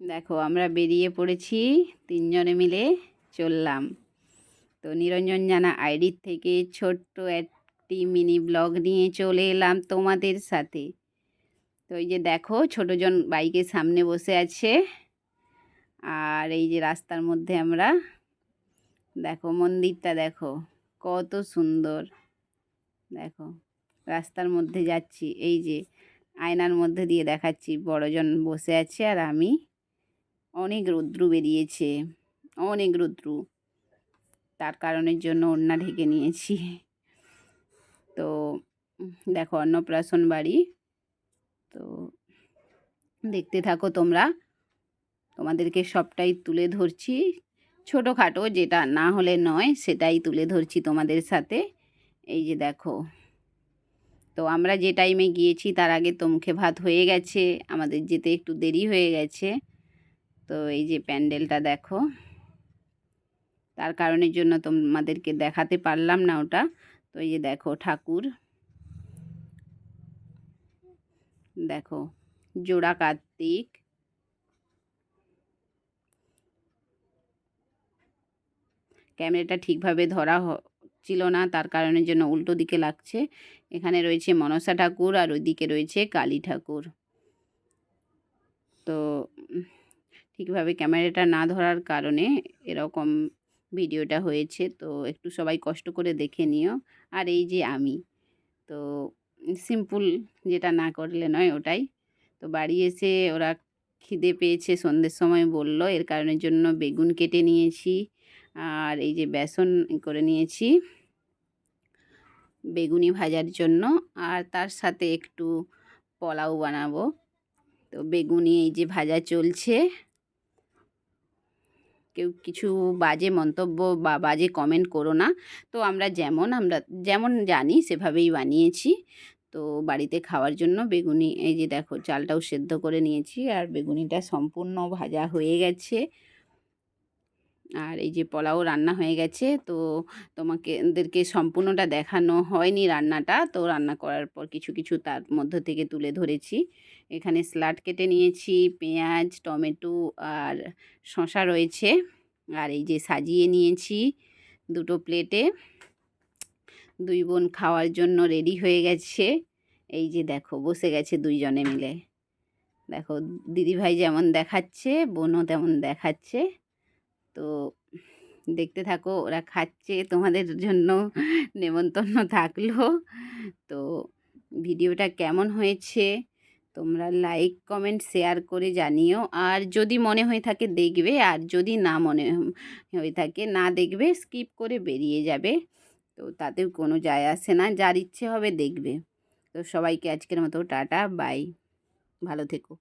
দেখো, আমরা বেরিয়ে পড়েছি, তিনজনে মিলে চললাম। তো নিরঞ্জন জানা আইডির থেকে ছোট্ট একটি মিনি ব্লগ নিয়ে চলে এলাম তোমাদের সাথে। তো এই যে দেখো ছোটোজন বাইকের সামনে বসে আছে। আর এই যে রাস্তার মধ্যে আমরা, দেখো মন্দিরটা দেখো, কত সুন্দর। দেখো, রাস্তার মধ্যে যাচ্ছি, এই যে আয়নার মধ্যে দিয়ে দেখাচ্ছি, বড়জন বসে আছে আর আমি অনেক রৌদ্রু বেরিয়েছে, অনেক রৌদ্রু। তার কারণের জন্য ওড়না ঢেকে নিয়েছি। তো, দেখো অন্নপ্রাশন বাড়ি। তো, দেখতে থাকো তোমরা। তোমাদেরকে সবটাই তুলে ধরছি। ছোটোখাটো যেটা না হলে নয়, সেটাই তুলে ধরছি তোমাদের সাথে। এই যে দেখো। তো আমরা যে টাইমে গিয়েছি, তার আগে তো মুখে ভাত হয়ে গেছে। আমাদের যেতে একটু দেরি হয়ে গেছে। তো এই যে প্যান্ডেলটা দেখো, তার কারণের জন্য তোমাদেরকে দেখাতে পারলাম না ওটা। তো এই যে দেখো ঠাকুর, দেখো জোড়া কার্তিক, ক্যামেরাটা ঠিকভাবে ধরা ছিল না, তার কারণের জন্য উল্টো দিকে লাগছে। এখানে রয়েছে মনসা ঠাকুর আর ওইদিকে রয়েছে কালী ঠাকুর তো ঠিকভাবে ক্যামেরাটা না ধরার কারণে এরকম ভিডিওটা হয়েছে। তো একটু সবাই কষ্ট করে দেখে নিও। আর এই যে আমি, তো সিম্পল যেটা না করলে নয় ওটাই। তো বাড়ি এসে ওরা খিদে পেয়েছে, সন্ধ্যের সময় বলল, এর কারণের জন্য বেগুন কেটে নিয়েছি। আর এই যে বেসন করে নিয়েছি বেগুনি ভাজার জন্য। আর তার সাথে একটু পোলাও বানাবো। তো বেগুনি এই যে ভাজা চলছে। কেউ কিছু বাজে মন্তব্য বা বাজে কমেন্ট করো না। তো আমরা যেমন আমরা যেমন জানি সেভাবেই বানিয়েছি। তো বাড়িতে খাওয়ার জন্য বেগুনি, এই যে দেখো, চালটাও সেদ্ধ করে নিয়েছি আর বেগুনিটা সম্পূর্ণ ভাজা হয়ে গেছে। আর এই যে পোলাও রান্না হয়ে গেছে, তো তোমাকে এদেরকে সম্পূর্ণটা দেখানো হয়নি রান্নাটা। তো রান্না করার পর কিছু কিছু তার মধ্য থেকে তুলে ধরেছি। এখানে স্লাট কেটে নিয়েছি, পেঁয়াজ, টমেটো আর শশা রয়েছে। আর এই যে সাজিয়ে নিয়েছি দুটো প্লেটে। দুই বোন খাওয়ার জন্য রেডি হয়ে গেছে। এই যে দেখো, বসে গেছে দুইজনে মিলে। দেখো, দিদিভাই যেমন দেখাচ্ছে, বোনও তেমন দেখাচ্ছে। তো দেখতে থাকো, ওরা খাচ্ছে, তোমাদের জন্য নেমন্তন্ন থাকল। তো ভিডিওটা কেমন হয়েছে, তোমরা লাইক কমেন্ট শেয়ার করে জানিও। আর যদি মনে হয়ে থাকে দেখবে, আর যদি না মনে হয়ে থাকে, না দেখবে স্কিপ করে বেরিয়ে যাবে। তো তাতেও কোনো যায় আসে না, যার ইচ্ছে হবে দেখবে। তো সবাইকে আজকের মতো টাটা বাই ভালো থেকো।